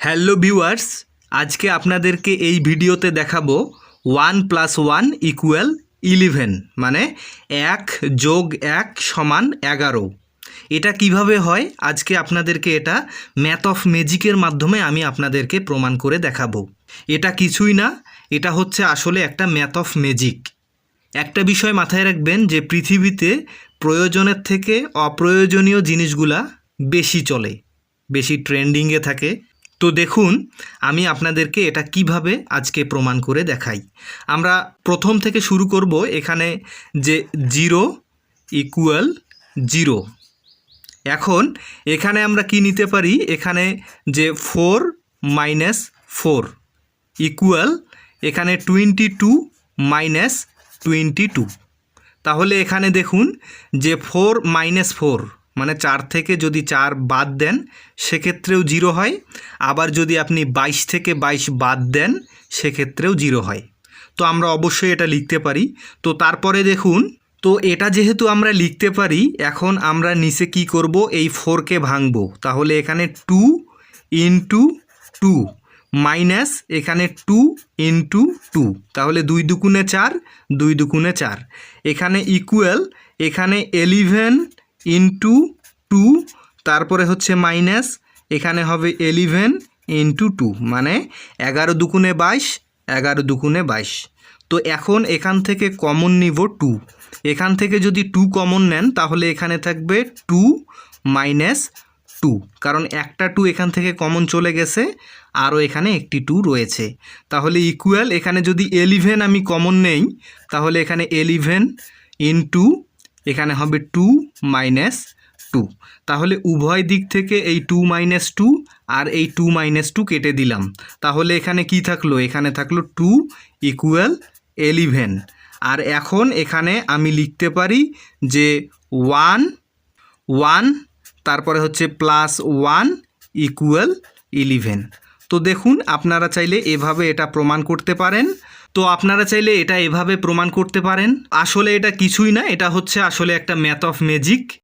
Hello viewers, আজকে আপনাদেরকে এই ভিডিওতে দেখাবো one plus one equal eleven মানে এক যোগ এক সমান এগারো। এটা কীভাবে হয়? আজকে আপনাদেরকে এটা ম্যাথ অফ ম্যাজিকের মাধ্যমে আমি আপনাদেরকে প্রমাণ করে দেখাবো। এটা কিছুই না, এটা হচ্ছে আসলে একটা ম্যাথ অফ ম্যাজিক একটা বিষয় মাথায় রাখবেন যে পৃথিবীতে প্রয়োজনের থেকে অপ্রয়োজনীয় জিনিসগুলা বেশি চলে, বেশি ট্রেন্ডিংয়ে থাকে। তো দেখুন, আমি আপনাদেরকে এটা কীভাবে আজকে প্রমাণ করে দেখাই। আমরা প্রথম থেকে শুরু করব এখানে যে জিরো ইকুয়াল জিরো। এখন এখানে আমরা কি নিতে পারি? এখানে যে ফোর মাইনাস ফোর ইকুয়াল এখানে twenty two minus twenty two তাহলে এখানে দেখুন যে ফোর মাইনাস ফোর মানে চার থেকে যদি চার বাদ দেন, সেক্ষেত্রেও জিরো হয়। আবার যদি আপনি বাইশ থেকে বাইশ বাদ দেন, সেক্ষেত্রেও জিরো হয়। তো আমরা অবশ্যই এটা লিখতে পারি। তো তারপরে দেখুন, তো এটা যেহেতু আমরা লিখতে পারি, এখন আমরা নিচে কি করব? এই ফোরকে ভাঙবো। তাহলে এখানে টু ইন্টু টু মাইনাস এখানে টু ইন্টু টু তাহলে দুই দুকুনে চার, দুই দুকুনে চার। এখানে ইকুয়াল এখানে এলিভেন ইন্টু টু তারপরে হচ্ছে মাইনাস এখানে হবে এলিভেন ইন্টু টু মানে এগারো দুকুনে বাইশ, এগারো দুকুনে বাইশ। তো এখন এখান থেকে কমন নিব টু এখান থেকে যদি টু কমন নেন, তাহলে এখানে থাকবে টু মাইনাস টু কারণ একটা টু এখান থেকে কমন চলে গেছে, আরও এখানে একটি টু রয়েছে। তাহলে ইকুয়াল এখানে যদি এলিভেন আমি কমন নেই, তাহলে এখানে এলিভেন ইন্টু এখানে হবে টু মাইনাস টু তাহলে উভয় দিক থেকে এই টু মাইনাস টু আর এই টু মাইনাস টু কেটে দিলাম। তাহলে এখানে কি থাকল? এখানে থাকল টু ইকুয়াল এলিভেন আর এখন এখানে আমি লিখতে পারি যে ওয়ান ওয়ান তারপরে হচ্ছে প্লাস ওয়ান ইকুয়াল ইলেভেন তো দেখুন, আপনারা চাইলে এভাবে এটা প্রমাণ করতে পারেন। তো আপনারা চাইলে এটা এভাবে প্রমাণ করতে পারেন। আসলে এটা কিছুই না, এটা হচ্ছে আসলে একটা ম্যাথ অফ ম্যাজিক